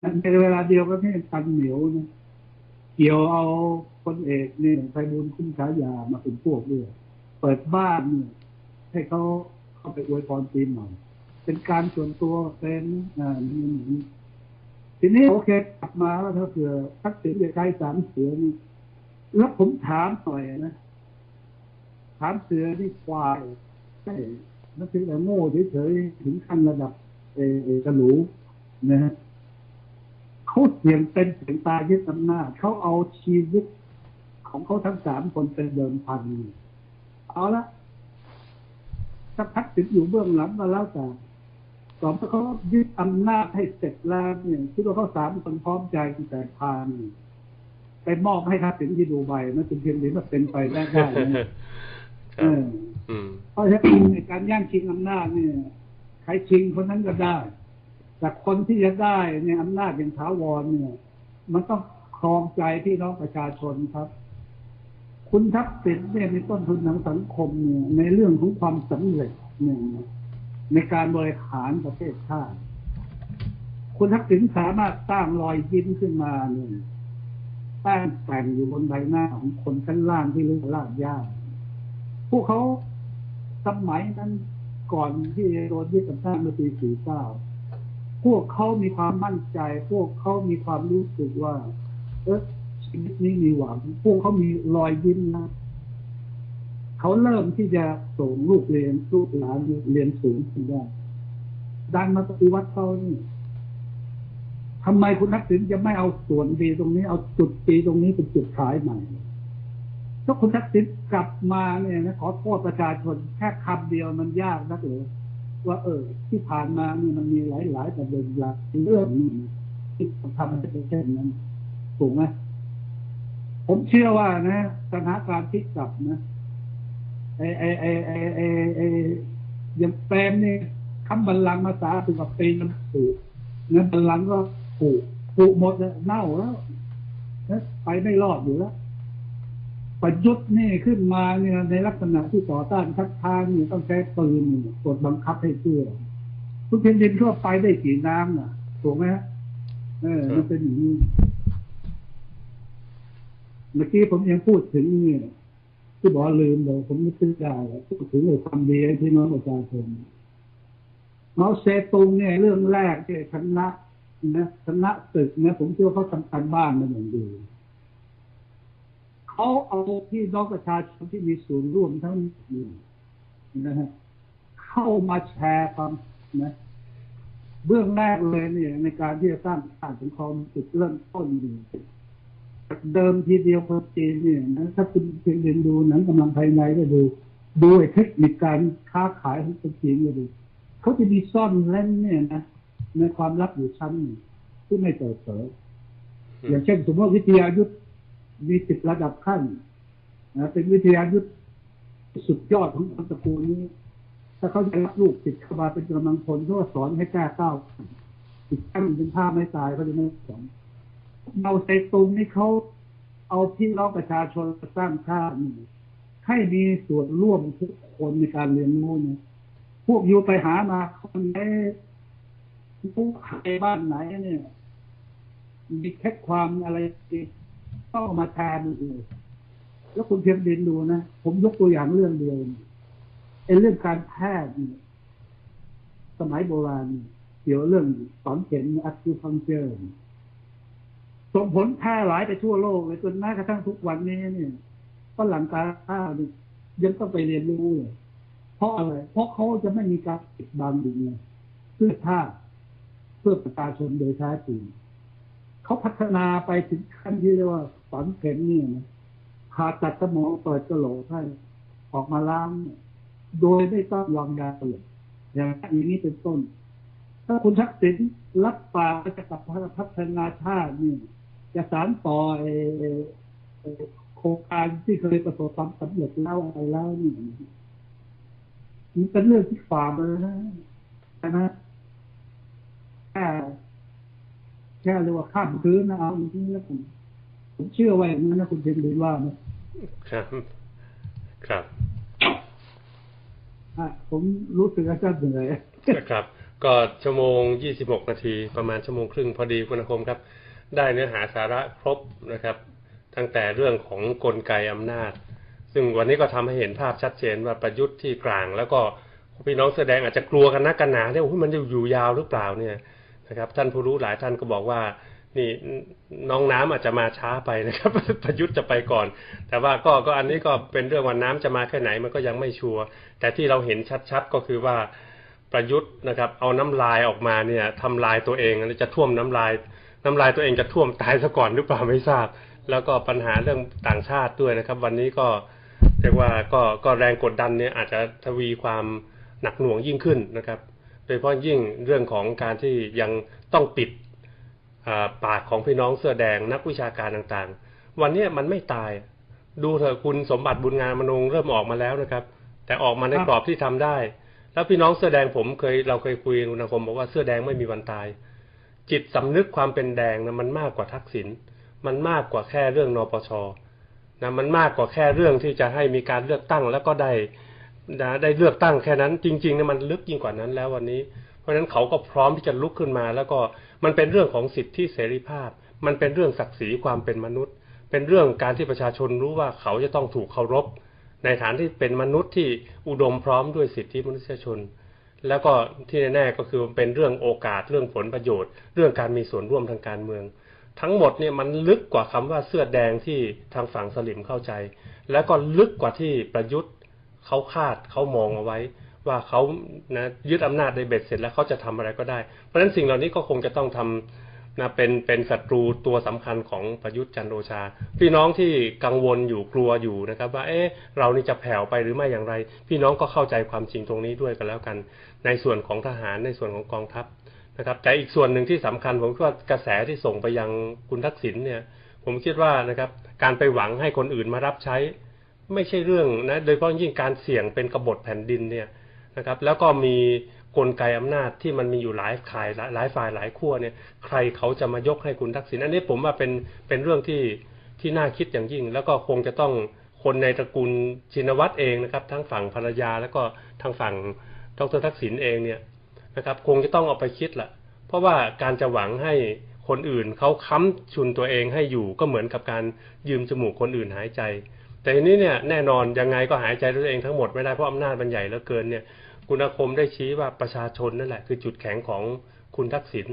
ในเวลาเดียวก็นี่พันเหนียวนะเกี่ยวเอาคนเอกเนี่ยไพบูลคุ้มฉายามาเป็นพวกด้วยเปิดบ้านเนี่ยให้เขาเข้าไปอวยพรปีใหม่เป็นการส่วนตัวเป็นอ่านี่นี่ทีนี้โอเคกลับมาแล้วถ้าเผื่อทักษิณจะใช้สามเสือนี่แล้วผมถามหน่อยนะถามเสือที่ควายใช่นักถึงแต่โง่เฉยๆถึงขั้นระดับเอเอกระหลูนะฮะ เขาเสี่ยงเป็นเสียงตายยึดอำนาจเขาเอาชีวิตของเขาทั้งสามคนเป็นเดิมพันเอาละถ้าทักษิณอยู่เบื้องหลังก็แล้วแต่ต่อเมื่อเขายึดอำนาจให้เสร็จแล้วเนี่ยคิดว่าเขาสามคนพร้อมใจกันแต่พานไปมอบให้ทักษิณที่ดูใบนะจนเพียงนี้มันเป็นไปได้ได้นะคเอรับออืมเพราะฉะนั้นในการย่างชิงอำนาจเนี่ย ใครชิงคนนั้นก็ได้ แต่คนที่จะได้เนี่ยอำนาจอย่างถาวรเนี่ย มันต้องครองใจพี่น้องประชาชนครับ คุณทักษิณเนี่ยมีต้นทุนทางสังคมเนี่ยในเรื่องของความสำเร็จเนี่ยในการบริหารประเทศชาติ คุณทักษิณสามารถสร้างรอยยิ้มขึ้นมาเนี่ยแป้งแต่งอยู่บนใบหน้าของคนชั้นล่างที่เรียกว่าลาดย่าพวกเขาสมัยนั้นก่อนที่โดนยึดอำนาจเมื่อปี 49 พวกเขามีความมั่นใจ พวกเขามีความรู้สึกว่า เออชีวิตนี้มีหวัง พวกเขามีรอยยิ้มนะเขาเริ่มที่จะส่งลูกเรียนลูกหลานเรียนสูงขึ้นได้ดันมาปฏิวัติเขานี่ทำไมคุณนักสินจะไม่เอาส่วนดีตรงนี้ เอาจุดดีตรงนี้เป็นจุดขายใหม่ถ้าคุณทักษิณกลับมาเนี่ยนะขอโทษประชาชนแค่คำเดียวมันยากนักเลย ว่าเออ ที่ผ่านมานี่มันมีหลายๆประเด็นหลักเรื่องนี้ที่ทำให้เป็นเช่นนั้นถูกไหมผมเชื่อว่านะสถานการณ์พลิกกลับนะไอไอไอไอไอไอยังแปมนี่คำบัลลังก์มาสาถึงกับปีมันผูกนั้นบัลลังก์ก็ผูกผูกหมดเน่าแล้วไปไม่รอดอยู่แล้ว ประยุทธ์นี่ขึ้นมาเนี่ยในลักษณะที่ต่อต้านทักทางเนี่ยต้องใช้ปืนเนี่ยกดบังคับให้เชื่อทุกแผ่นดินทั่วไปได้กี่น้ำน่ะถูกไหมฮะเออมันเป็นอย่างนี้เมื่อกี้ผมยังพูดถึงเนี่ยที่บอกว่าลืมเลยผมไม่คิดได้พูดถึงเรื่องความดีให้พี่น้องประชาชนเมาเซตุงเนี่ยเรื่องแรกที่ชนะนะชนะศึกเนี่ยผมเชื่อว่าเขาทำการบ้านมาอย่างดี เขาเอาพี่น้องประชาชนที่มีส่วนร่วมทั้งหมดนะฮะเข้ามาแชร์ความนะเบื้องแรกเลยเนี่ยในการที่จะสร้างชาติของคมจุดเริ่มต้นดีจากเดิมทีเดียวคนจีนเนี่ยนะถ้าคุณเพียงเรียนดูหนังกำลังภายในก็ดูดูเทคนิคการค้าขายของคนจีนก็ดูเขาจะมีซ่อนเล่นเนี่ยนะในความลับอยู่ชั้นที่ไม่เปิดเผยอย่างเช่นสมมติวิทยายุทธ มีติดระดับขั้นนะเป็นวิทยายุทธสุดยอดของตระกูลนี้ ถ้าเขาจะรับลูกติดเข้ามาเป็นกำลังพลเขาสอนให้กล้าก้าวอีกขั้นเป็นท่าไม่ตายเขาจะไม่สอนเมาเซตุงนี่เขาเอาพี่น้องประชาชนสร้างชาติให้มีส่วนร่วมทุกคนในการเรียนรู้เนี่ยพวกอยู่ไปหามาคนไหนผู้ใครบ้านไหนเนี่ย มีแค่ความอะไร เอามาแทนดูแล้วคุณเพียงดินดูนะ ผมยกตัวอย่างเรื่องเดียวไอ้เรื่องการแพทย์เนี่ยสมัยโบราณเกี่ยวเรื่องสอนเข็มอัคิพังเจอร์ส่งผลแพร่หลายไปทั่วโลกเลยจนแม้กระทั่งทุกวันนี้เนี่ยฝรั่งตาข้าวเนี่ยยังต้องไปเรียนรู้เลยเพราะอะไร เพราะเขาจะไม่มีการปิดบังอยู่เนี่ยเพื่อท่าเพื่อประชาชนโดยแท้จริง เขาพัฒนาไปถึงขั้นที่เรียกว่าฝังเข็มนี่นะผ่าตัดสมองเปิดกระโหลกให้ออกมาล้าง โดยไม่ต้องวางยาเลยอย่างนี้เป็นต้น ถ้าคุณทักษิณรับปากจะกลับพัฒนาชาตินี่ จะสานต่อไอ้ไอ้โครงการที่เคยประสบความสำเร็จแล้วอะไรแล้วนี่มันเป็นเรื่องที่ฝ่ามือนะนะ แค่แค่เรียกว่าข้ามพื้นนะเอาอย่างนี้แล้วผมผมเชื่อว่าอย่างนั้นนะคุณเทนดินว่านะครับ ครับอะผมรู้สึกว่าจะเหนื่อยครับ ก็ชั่วโมง26นาทีประมาณชั่วโมงครึ่งพอดีคุณคมครับ ได้เนื้อหาสาระครบนะครับ ตั้งแต่เรื่องของกลไกอำนาจ ซึ่งวันนี้ก็ทำให้เห็นภาพชัดเจนว่าประยุทธ์ที่กลาง แล้วก็พี่น้องแสดงอาจจะกลัวกันนักกันหนาเนี่ยโอ้ยมันจะอยู่ยาวหรือเปล่าเนี่ย นะครับ ท่านผู้รู้หลายท่านก็บอกว่า นี่น้องน้ำอาจจะมาช้าไปนะครับ ประยุทธ์จะไปก่อน แต่ว่าก็ก็อันนี้ก็เป็นเรื่องวันน้ำจะมาแค่ไหนมันก็ยังไม่ชัวร์แต่ที่เราเห็นชัดๆก็คือว่าประยุทธ์นะครับ เอาน้ำลายออกมาเนี่ยทำลายตัวเองจะท่วมน้ำลาย น้ำลายตัวเองจะท่วมตายซะก่อนหรือเปล่าไม่ทราบ แล้วก็ปัญหาเรื่องต่างชาติด้วยนะครับ วันนี้ก็เรียกว่าก็ก็แรงกดดันเนี่ยอาจจะทวีความหนักหน่วงยิ่งขึ้นนะครับ ดยเฉพาะยิ่งเรื่องของการที่ยังต้องปิดปากของพี่น้องเสื้อแดงนักวิชาการต่างๆ วันนี้มันไม่ตาย ดูเถอะคุณสมบัติบุญงานมนงเริ่มออกมาแล้วนะครับ แต่ออกมาในกรอบที่ทำได้ แล้วพี่น้องเสื้อแดงผมเคยเราเคยคุยนุณคมบอกว่าเสื้อแดงไม่มีวันตาย จิตสำนึกความเป็นแดงนะมันมากกว่าทักษิณมันมากกว่าแค่เรื่องนปชนะมันมากกว่าแค่เรื่องที่จะให้มีการเลือกตั้งแล้วก็ได้ นะได้เลือกตั้งแค่นั้น จริงๆเนี่ยมันลึกยิ่งกว่านั้นแล้ววันนี้ เพราะฉะนั้นเขาก็พร้อมที่จะลุกขึ้นมา แล้วก็มันเป็นเรื่องของสิทธิเสรีภาพ มันเป็นเรื่องศักดิ์ศรีความเป็นมนุษย์ เป็นเรื่องการที่ประชาชนรู้ว่าเขาจะต้องถูกเคารพ ในฐานที่เป็นมนุษย์ที่อุดมพร้อมด้วยสิทธิมนุษยชน แล้วก็ที่แน่ๆก็คือเป็นเรื่องโอกาสเรื่องผลประโยชน์ เรื่องการมีส่วนร่วมทางการเมือง ทั้งหมดเนี่ยมันลึกกว่าคำว่าเสื้อแดงที่ทางฝั่งสลิมเข้าใจ แล้วก็ลึกกว่าที่ประยุทธ์ เขาคาดเขามองเอาไว้ ว่าเขานะยึดอำนาจในเบ็ดเสร็จแล้วเขาจะทำอะไรก็ได้ เพราะฉะนั้นสิ่งเหล่านี้ก็คงจะต้องทำนะเป็นเป็นศัตรูตัวสำคัญของประยุทธ์จันโอชา พี่น้องที่กังวลอยู่กลัวอยู่นะครับ ว่าเอ๊ะเรานี่จะแผ่วไปหรือไม่อย่างไร พี่น้องก็เข้าใจความจริงตรงนี้ด้วยกันแล้วกัน ในส่วนของทหารในส่วนของกองทัพนะครับแต่อีกส่วนหนึ่งที่สำคัญผมคิดว่ากระแสที่ส่งไปยังคุณทักษิณเนี่ย ผมคิดว่านะครับการไปหวังให้คนอื่นมารับใช้ ไม่ใช่เรื่องนะโดยเฉพาะยิ่งการเสี่ยงเป็นกบฏแผ่นดินเนี่ยนะครับ แล้วก็มีกลไกอำนาจที่มันมีอยู่หลายขายหลายฝ่ายหลายขั้วเนี่ย ใครเขาจะมายกให้คุณทักษิณอันนี้ผมว่าเป็นเป็นเรื่องที่ที่น่าคิดอย่างยิ่ง แล้วก็คงจะต้องคนในตระกูลชินวัตรเองนะครับ ทั้งฝั่งภรรยาแล้วก็ทางฝั่งดรทักษิณเองเนี่ยนะครับ คงจะต้องเอาไปคิดละเพราะว่าการจะหวังให้คนอื่นเขาค้ำชุนตัวเองให้อยู่ก็เหมือนกับการยืมจมูกคนอื่นหายใจ แต่ทีนี้เนี่ยแน่นอนยังไงก็หายใจด้วยตัวเองทั้งหมดไม่ได้เพราะอำนาจมันใหญ่เหลือเกินเนี่ย คุณอาคมได้ชี้ว่าประชาชนนั่นแหละ คือจุดแข็งของคุณทักษิณ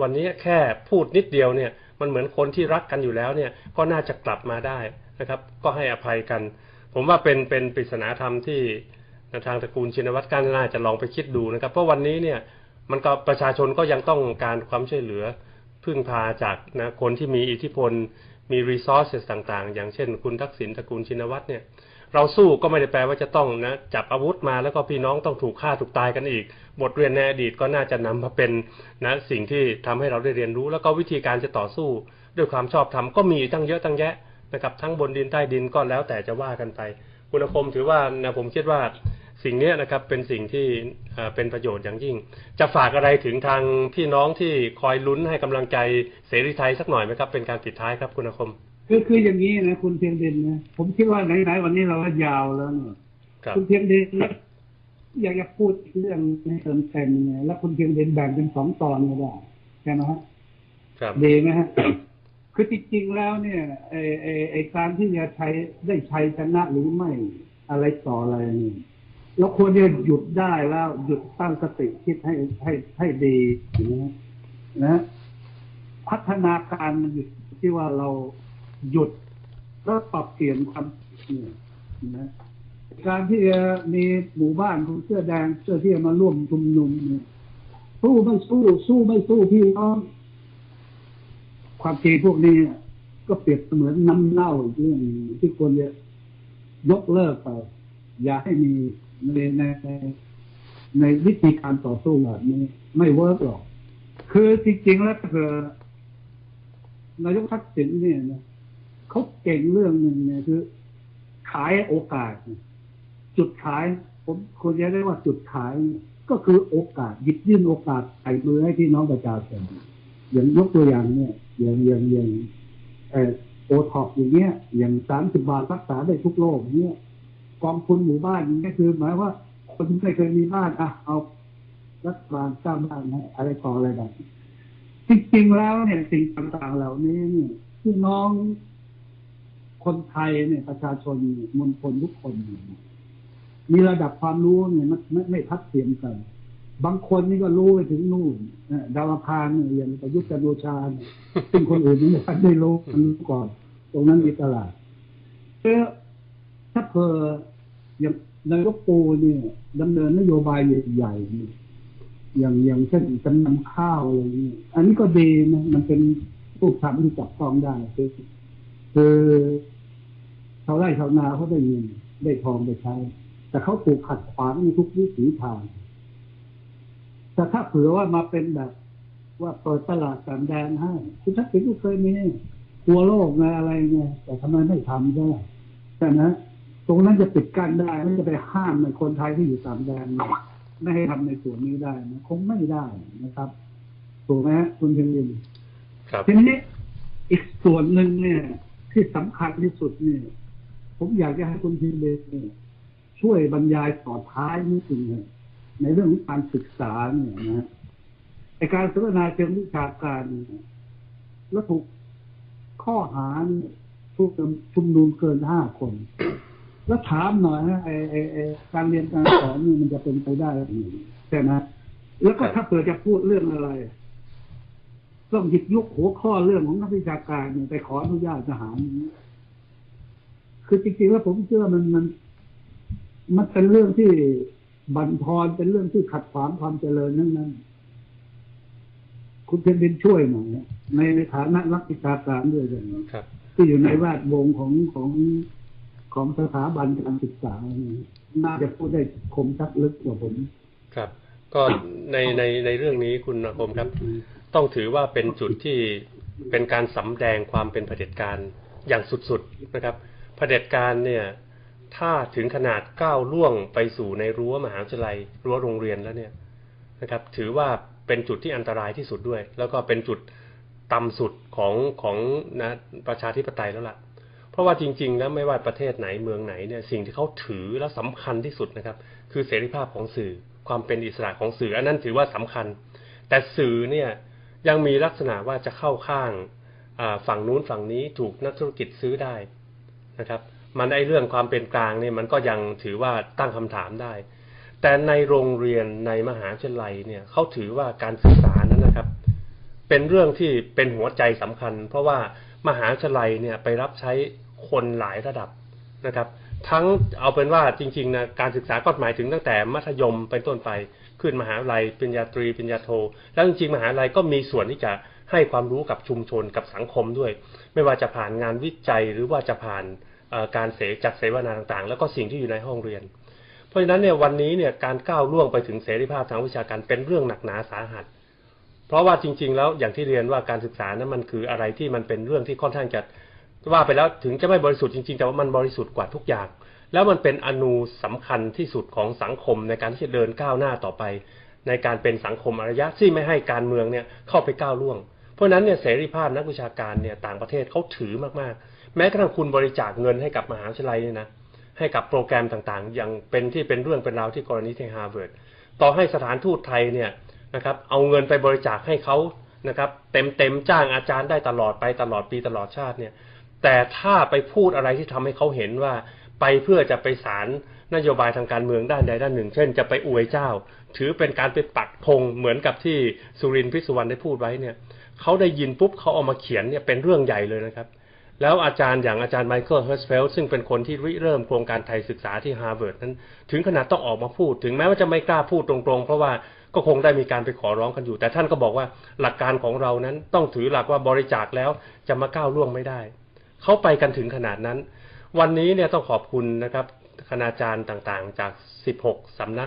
วันนี้แค่พูดนิดเดียวเนี่ย มันเหมือนคนที่รักกันอยู่แล้วเนี่ยก็น่าจะกลับมาได้นะครับ ก็ให้อภัยกัน ผมว่าเป็นเป็นปริศนาธรรมที่ทางตระกูลชินวัตรการน่าจะลองไปคิดดูนะครับ เพราะวันนี้เนี่ยมันก็ประชาชนก็ยังต้องการความช่วยเหลือพึ่งพาจากนะคนที่มีอิทธิพล มี resources ต่างๆ อย่างเช่น คุณทักษิณตระกูลชินวัตรเนี่ยเราสู้ก็ไม่ได้แปลว่าจะต้องนะจับอาวุธมาแล้วก็พี่น้องต้องถูกฆ่าถูกตายกันอีก บทเรียนในอดีตก็น่าจะนำมาเป็นนะสิ่งที่ทำให้เราได้เรียนรู้ แล้วก็วิธีการจะต่อสู้ ด้วยความชอบธรรมก็มีตั้งเยอะตั้งแยะนะครับทั้งบนดินใต้ดินก็แล้วแต่จะว่ากันไป คุณคมถือว่านะผมคิดว่า สิ่งนี้นะครับเป็นสิ่งที่เป็นประโยชน์อย่างยิ่ง จะฝากอะไรถึงทางพี่น้องที่คอยลุ้นให้กำลังใจเสรีไทยสักหน่อยไหมครับ เป็นการปิดท้ายครับคุณคมคือคืออย่างนี้นะคุณเพียงเด่นนะผมคิดว่าไหนๆวันนี้เราก็ยาวแล้วเนี่ยคุณเพียงเด่นอยากจะพูดเรื่องในเติมเต็มเนี่ยแล้วคุณเพียงเด่นแบ่งเป็นสองตอนก็ได้ใช่ไหมฮะดีไหมฮะคือจริงๆแล้วเนี่ยไอ้ไอ้ไอ้การที่จะใช้ได้ใช้ชนะหรือไม่อะไรต่ออะไรนี่ เราควรจะหยุดได้แล้ว หยุดตั้งสติคิดให้ให้ให้ดีนะนะ พัฒนาการมันอยู่ที่ว่าเราหยุดแล้วปรับเปลี่ยนความเนี่ยนะการที่จะมีหมู่บ้านของเสื้อแดงเสื้อที่มาร่วมชุมนุมเนี่ยสู้ไม่สู้สู้ไม่สู้พี่น้องความจริงพวกนี้ก็เปรียบเสมือนน้ำเน่าเรื่องที่ควรจะยกเลิกไป อย่าให้มี ในในในวิธีการต่อสู้แบบนี้ไม่เวิร์กหรอก คือจริงๆแล้วคือนายกทักษิณเนี่ยนะเขาเก่งเรื่องหนึ่งเนี่ยคือ ขายโอกาส จุดขาย ผมควรจะได้ว่าจุดขาย ก็คือโอกาสหยิบยื่นโอกาสใส่มือให้พี่น้องประชาชนอย่างยกตัวอย่างเนี่ยอย่างอย่างอย่างโอท็อปอย่างเงี้ยอย่างสามสิบบาทรักษาได้ทุกโรคเนี่ย กองทุนหมู่บ้านนี่ก็คือหมายว่าคนที่ไม่เคยมีบ้านอะเอารัฐบาลสร้างบ้านให้อะไรต่ออะไรแบบจริงๆแล้วเนี่ยสิ่งต่างๆเหล่านี้เนี่ยพี่น้องคนไทยเนี่ยประชาชนเนี่ยมณฑลทุกคนมีระดับความรู้เนี่ยมันไม่ไม่ทัดเทียมกัน บางคนนี่ก็รู้ไปถึงนู่นดาวอังคารเนี่ยอย่างประยุทธ์จันทร์โอชาซึ่งคนอื่นนี่ไม่ได้รู้มันรู้ก่อน ตรงนั้นมีตลาดเออ ถ้าเพออย่างนายกปูเนี่ยดำเนินนโยบายใหญ่ๆอย่างอย่างเช่นจำนำข้าวอะไรเงี้อันนี้ก็ดีนะมันเป็นรูปธรรมที่จับต้องได้คือคือชาวไร่ชาวนาเขาได้เงินได้ทองไปใช้ แต่เขาถูกขัดขวางในทุกวิถีทาง แต่ถ้าเผื่อว่ามาเป็นแบบ ว่าเปิดตลาดต่างแดนให้คุณทักษิณก็เคยมีตัวโลกไงอะไรไงแต่ทำไมไม่ทำใช่ไหมแต่นะ รงนั้นจะปิดกั้นได้ไม่จะไปห้ามในคนไทยที่อยู่ต่างแดนเนี่ยไม่ให้ทำในส่วนนี้ได้นะคงไม่ได้นะครับ ถูกไหมฮะคุณเพียงยินครับทีนี้อีกส่วนหนึ่งเนี่ย ที่สำคัญที่สุดเนี่ย ผมอยากจะให้คุณพีเบนเนี่ยช่วยบรรยายต่อท้ายนิดหนึ่งเนี่ยในเรื่องของการศึกษาเนี่ยนะฮะในการสนทนาเชิงวิชาการเนี่ยแล้วถูกข้อหาเนี่ยถูกชุมนุมเกินห้าคน แล้วถามหน่อยฮะไอไอไอการเรียนการสอนนี่มันจะเป็นไปได้หรือไม่ใช่ไหมแล้วก็ครับถ้าเผื่อจะพูดเรื่องอะไร ต้องหยิบยกหัวข้อเรื่องของนักวิชาการเนี่ยไปขออนุญาตทหารอย่างนี้คือจริงๆแล้วผมเชื่อมันมัน มันเป็นเรื่องที่บั่นทอนเป็นเรื่องที่ขัดขวางความเจริญนั่นนั้นคุณเพียนดินช่วยหน่อยนะในในฐานะนักวิชาการด้วยกันครับที่อยู่ในแวดวงของของ ของสถาบันการศึกษาเนี่ยน่าจะพูดได้คมชัดลึกกว่าผม ครับ ก็ในในในเรื่องนี้คุณอาคมครับ ต้องถือว่าเป็นจุดที่เป็นการสำแดงความเป็นเผด็จการอย่างสุดๆนะครับเผด็จการเนี่ย ถ้าถึงขนาดก้าวล่วงไปสู่ในรั้วมหาวิทยาลัย รั้วโรงเรียนแล้วเนี่ยนะครับ ถือว่าเป็นจุดที่อันตรายที่สุดด้วย แล้วก็เป็นจุดต่ำสุดของของนะประชาธิปไตยแล้วล่ะเพ ราะว่าจริงๆแล้วไม่ว่าประเทศไหนเมืองไหนเนี่ยสิ่งที่เขาถือและสำคัญที่สุดนะครับ คือเสรีภาพของสื่อความเป็นอิสระของสื่ออันนั้นถือว่าสำคัญ แต่สื่อเนี่ยยังมีลักษณะว่าจะเข้าข้างฝั่งนู้นฝั่งนี้ถูกนักธุรกิจซื้อได้นะครับ มันไอเรื่องความเป็นกลางเนี่ยมันก็ยังถือว่าตั้งคำถามได้ แต่ในโรงเรียนในมหาวิทยาลัยเนี่ยเขาถือว่าการศึกษานั้นนะครับ เป็นเรื่องที่เป็นหัวใจสำคัญ เพราะว่ามหาวิทยาลัยเนี่ยไปรับใช้ คนหลายระดับนะครับ ทั้งเอาเป็นว่าจริงๆนะการศึกษาก็หมายถึงตั้งแต่มัธยมเป็นต้นไปขึ้นมหาวิทยาลัยปริญญาตรีปริญญาโท แล้วจริงๆ มหาวิทยาลัยก็มีส่วนที่จะให้ความรู้กับชุมชนกับสังคมด้วย ไม่ว่าจะผ่านงานวิจัยหรือว่าจะผ่านการเสจัดเสวนาต่างๆ แล้วก็สิ่งที่อยู่ในห้องเรียน เพราะฉะนั้นเนี่ยวันนี้เนี่ยการก้าวล่วงไปถึงเสรีภาพทางวิชาการเป็นเรื่องหนักหนาสาหัส เพราะว่าจริง ๆ แล้วอย่างที่เรียนว่าการศึกษานั้นมันคืออะไรที่มันเป็นเรื่องที่ค่อนข้างจะ ว่าไปแล้วถึงจะไม่บริสุทธิ์จริงๆ แต่ว่ามันบริสุทธิ์กว่าทุกอย่าง แล้วมันเป็นอนูสำคัญที่สุดของสังคมในการที่จะเดินก้าวหน้าต่อไป ในการเป็นสังคมอารยะที่ไม่ให้การเมืองเนี่ยเข้าไปก้าวล่วง เพราะนั้นเนี่ยเสรีภาพนักวิชาการเนี่ยต่างประเทศเขาถือมากๆ แม้กระทั่งคุณบริจาคเงินให้กับมหาวิทยาลัยเนี่ยนะให้กับโปรแกรมต่างๆ อย่างเป็นที่เป็นเรื่องเป็นราวที่กรณีที่ฮาร์วาร์ดต่อให้สถานทูตไทยเนี่ยนะครับเอาเงินไปบริจาคให้เขานะครับเต็มเต็มๆจ้างอาจารย์ได้ตลอดไปตลอดปีตลอดชาติเนี่ย แต่ถ้าไปพูดอะไรที่ทำให้เขาเห็นว่า ไปเพื่อจะไปสารนโยบายทางการเมืองด้านใดด้านหนึ่ง เช่น จะไปอวยเจ้า ถือเป็นการไปปักธงเหมือนกับที่สุรินทร์พิสุวรรณได้พูดไว้เนี่ยเขาได้ยินปุ๊บเขาเอามาเขียนเนี่ยเป็นเรื่องใหญ่เลยนะครับ แล้วอาจารย์อย่างอาจารย์ไมเคิลเฮิร์สเฟลซึ่งเป็นคนที่ริเริ่มโครงการไทยศึกษาที่ฮาร์วาร์ดนั้น ถึงขนาดต้องออกมาพูด ถึงแม้ว่าจะไม่กล้าพูดตรงๆ เพราะว่าก็คงได้มีการไปขอร้องกันอยู่ แต่ท่านก็บอกว่าหลักการของเรานั้นต้องถือหลักว่าบริจาคแล้วจะมาก้าวล่วงไม่ได้ เขาไปกันถึงขนาดนั้น วันนี้เนี่ยต้องขอบคุณนะครับคณาจารย์ต่างๆ จาก 16 สำนัก